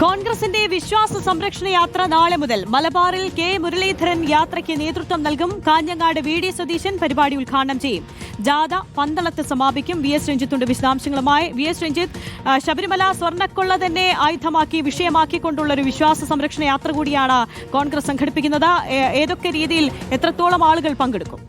കോൺഗ്രസിന്റെ വിശ്വാസ സംരക്ഷണ യാത്ര നാളെ മുതൽ മലബാറിൽ കെ മുരളീധരൻ യാത്രയ്ക്ക് നേതൃത്വം നൽകും. കാഞ്ഞങ്ങാട് വി ഡി സതീശൻ പരിപാടി ഉദ്ഘാടനം ചെയ്യും. ജാഥ പന്തളത്ത് സമാപിക്കും. വി എസ് രഞ്ജിത്തുണ്ട് വിശദാംശങ്ങളുമായി. വി എസ് രഞ്ജിത്ത് ശബരിമല സ്വർണക്കൊള്ള തന്നെ ആയുധമാക്കി വിഷയമാക്കിക്കൊണ്ടുള്ള ഒരു വിശ്വാസ സംരക്ഷണ യാത്ര കൂടിയാണ് കോൺഗ്രസ് സംഘടിപ്പിക്കുന്നത്. ഏതൊക്കെ രീതിയിൽ എത്രത്തോളം ആളുകൾ പങ്കെടുക്കും?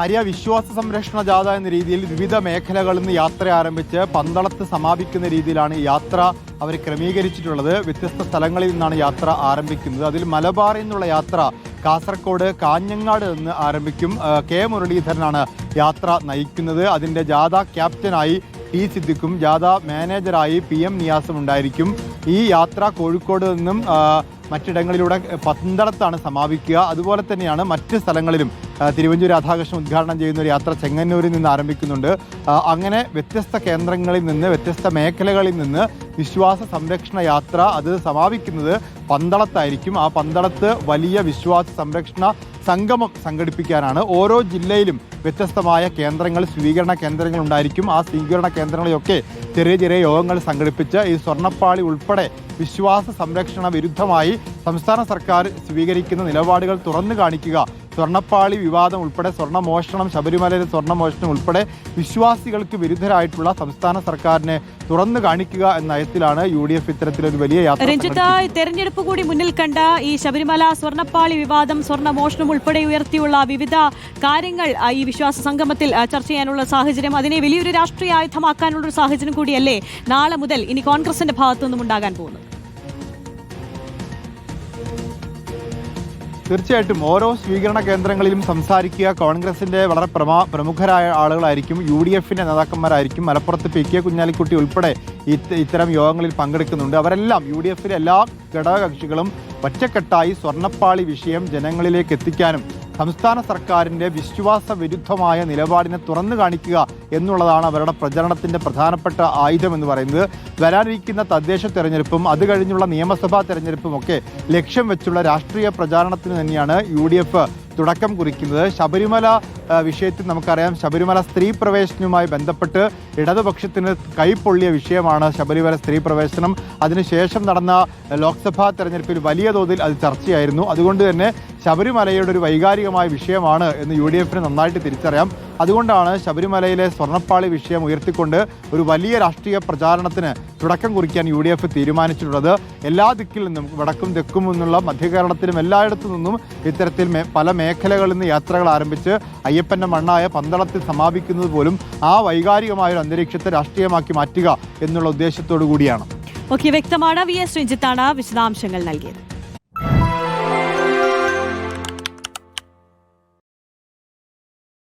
അരിയ വിശ്വാസ സംരക്ഷണ ജാഥ എന്ന രീതിയിൽ വിവിധ മേഖലകളിൽ നിന്ന് യാത്ര ആരംഭിച്ച് പന്തളത്ത് സമാപിക്കുന്ന രീതിയിലാണ് യാത്ര അവർ ക്രമീകരിച്ചിട്ടുള്ളത്. വ്യത്യസ്ത സ്ഥലങ്ങളിൽ നിന്നാണ് യാത്ര ആരംഭിക്കുന്നത്. അതിൽ മലബാറിൽ നിന്നുള്ള യാത്ര കാസർഗോഡ് കാഞ്ഞങ്ങാട് നിന്ന് ആരംഭിക്കും. കെ. മുരളീധരനാണ് യാത്ര നയിക്കുന്നത്. അതിന്റെ ജാഥ ക്യാപ്റ്റനായി ടി സിദ്ദിഖും ജാഥ മാനേജറായി പി. എം. നിയാസും ഉണ്ടായിരിക്കും. ഈ യാത്ര കോഴിക്കോട് നിന്നും മറ്റിടങ്ങളിലൂടെ പന്തളത്താണ് സമാപിക്കുക. അതുപോലെ തന്നെയാണ് മറ്റ് സ്ഥലങ്ങളിലും തിരുവഞ്ചൂർ രാധാകൃഷ്ണൻ ഉദ്ഘാടനം ചെയ്യുന്ന ഒരു യാത്ര ചെങ്ങന്നൂരിൽ നിന്ന് ആരംഭിക്കുന്നുണ്ട്. അങ്ങനെ വ്യത്യസ്ത കേന്ദ്രങ്ങളിൽ നിന്ന് വ്യത്യസ്ത മേഖലകളിൽ നിന്ന് വിശ്വാസ സംരക്ഷണ യാത്ര അത് സമാപിക്കുന്നത് പന്തളത്തായിരിക്കും. ആ പന്തളത്ത് വലിയ വിശ്വാസ സംരക്ഷണ സംഗമം സംഘടിപ്പിക്കാനാണ് ഓരോ ജില്ലയിലും വ്യത്യസ്തമായ കേന്ദ്രങ്ങൾ സ്വീകരണ കേന്ദ്രങ്ങൾ ഉണ്ടായിരിക്കും. ആ സ്വീകരണ കേന്ദ്രങ്ങളെയൊക്കെ ചെറിയ ചെറിയ യോഗങ്ങൾ സംഘടിപ്പിച്ച് ഈ സ്വർണപ്പാളി ഉൾപ്പെടെ വിശ്വാസ സംരക്ഷണ വിരുദ്ധമായി സംസ്ഥാന സർക്കാർ സ്വീകരിക്കുന്ന നിലപാടുകൾ തുറന്നു കാണിക്കുക സ്വർണപ്പാളി വിവാദം ഉൾപ്പെടെ സ്വർണമോഷണം ശബരിമലയിലെ സ്വർണമോഷണം ഉൾപ്പെടെ വിശ്വാസികൾക്ക് വിരുദ്ധരായിട്ടുള്ള സംസ്ഥാന സർക്കാരിനെ തുറന്നു കാണിക്കുക എന്ന നയത്തിലാണ് യു ഡി എഫ് ഇത്തരത്തിലൊരു വലിയ യാത്ര രഞ്ജിത്ത് തെരഞ്ഞെടുപ്പ് കൂടി മുന്നിൽ കണ്ട ഈ ശബരിമല സ്വർണപ്പാളി വിവാദം സ്വർണമോഷണം ഉൾപ്പെടെ ഉയർത്തിയുള്ള വിവിധ കാര്യങ്ങൾ ഈ വിശ്വാസ സംഗമത്തിൽ ചർച്ച ചെയ്യാനുള്ള സാഹചര്യം അതിനെ വലിയൊരു രാഷ്ട്രീയ ആയുധമാക്കാനുള്ള ഒരു സാഹചര്യം കൂടിയല്ലേ നാളെ മുതൽ ഇനി കോൺഗ്രസിന്റെ ഭാഗത്തുനിന്നും ഉണ്ടാകാൻ പോകുന്നത്? തീർച്ചയായിട്ടും ഓരോ സ്വീകരണ കേന്ദ്രങ്ങളിലും സംസാരിക്കുക. കോൺഗ്രസിന്റെ വളരെ പ്രമാ പ്രമുഖരായ ആളുകളായിരിക്കും. യു ഡി എഫിന്റെ നേതാക്കന്മാരായിരിക്കും. മലപ്പുറത്ത് പി കെ കുഞ്ഞാലിക്കുട്ടി ഉൾപ്പെടെ ഇത്തരം യോഗങ്ങളിൽ പങ്കെടുക്കുന്നുണ്ട്. അവരെല്ലാം യു ഡി എഫിലെ എല്ലാ ഘടകകക്ഷികളും ഒറ്റക്കെട്ടായി സ്വർണപ്പാളി വിഷയം ജനങ്ങളിലേക്ക് എത്തിക്കാനും സംസ്ഥാന സർക്കാരിന്റെ വിശ്വാസ വിരുദ്ധമായ നിലപാടിനെ തുറന്നു കാണിക്കുക എന്നുള്ളതാണ് അവരുടെ പ്രചരണത്തിന്റെ പ്രധാനപ്പെട്ട ആയുധം എന്ന് പറയുന്നത്. വരാനിരിക്കുന്ന തദ്ദേശ തെരഞ്ഞെടുപ്പും അത് കഴിഞ്ഞുള്ള നിയമസഭാ തെരഞ്ഞെടുപ്പും ഒക്കെ ലക്ഷ്യം വെച്ചുള്ള രാഷ്ട്രീയ പ്രചാരണത്തിന് തന്നെയാണ് യു തുടക്കം കുറിക്കുന്നത്. ശബരിമല വിഷയത്തിൽ നമുക്കറിയാം. ശബരിമല സ്ത്രീ പ്രവേശനവുമായി ബന്ധപ്പെട്ട് ഇടതുപക്ഷത്തിന് കൈപ്പൊള്ളിയ വിഷയമാണ് ശബരിമല സ്ത്രീ പ്രവേശനം. അതിനുശേഷം നടന്ന ലോക്സഭാ തെരഞ്ഞെടുപ്പിൽ വലിയ തോതിൽ അത് ചർച്ചയായിരുന്നു. അതുകൊണ്ട് തന്നെ ശബരിമലയുടെ ഒരു വൈകാരികമായ വിഷയമാണ് എന്ന് യു ഡി എഫിന് നന്നായിട്ട് തിരിച്ചറിയാം. അതുകൊണ്ടാണ് ശബരിമലയിലെ സ്വർണപ്പാളി വിഷയം ഉയർത്തിക്കൊണ്ട് ഒരു വലിയ രാഷ്ട്രീയ പ്രചാരണത്തിന് തുടക്കം കുറിക്കാൻ യു ഡി എഫ് തീരുമാനിച്ചിട്ടുള്ളത്. എല്ലാ ദിക്കിൽ നിന്നും വടക്കും തെക്കും നിന്നുള്ള മധ്യകേരളത്തിലും എല്ലായിടത്തു നിന്നും ഇത്തരത്തിൽ പല മേഖലകളിൽ നിന്ന് യാത്രകൾ ആരംഭിച്ച് അയ്യപ്പന്റെ മണ്ണായ പന്തളത്തിൽ സമാപിക്കുന്നത് പോലും ആ വൈകാരികമായ ഒരു അന്തരീക്ഷത്തെ രാഷ്ട്രീയമാക്കി മാറ്റുക എന്നുള്ള ഉദ്ദേശത്തോടു കൂടിയാണ്. ഓക്കെ വ്യക്തമാണ്. വി എസ് രഞ്ജിത്താണ് വിശദാംശങ്ങൾ നൽകിയത്.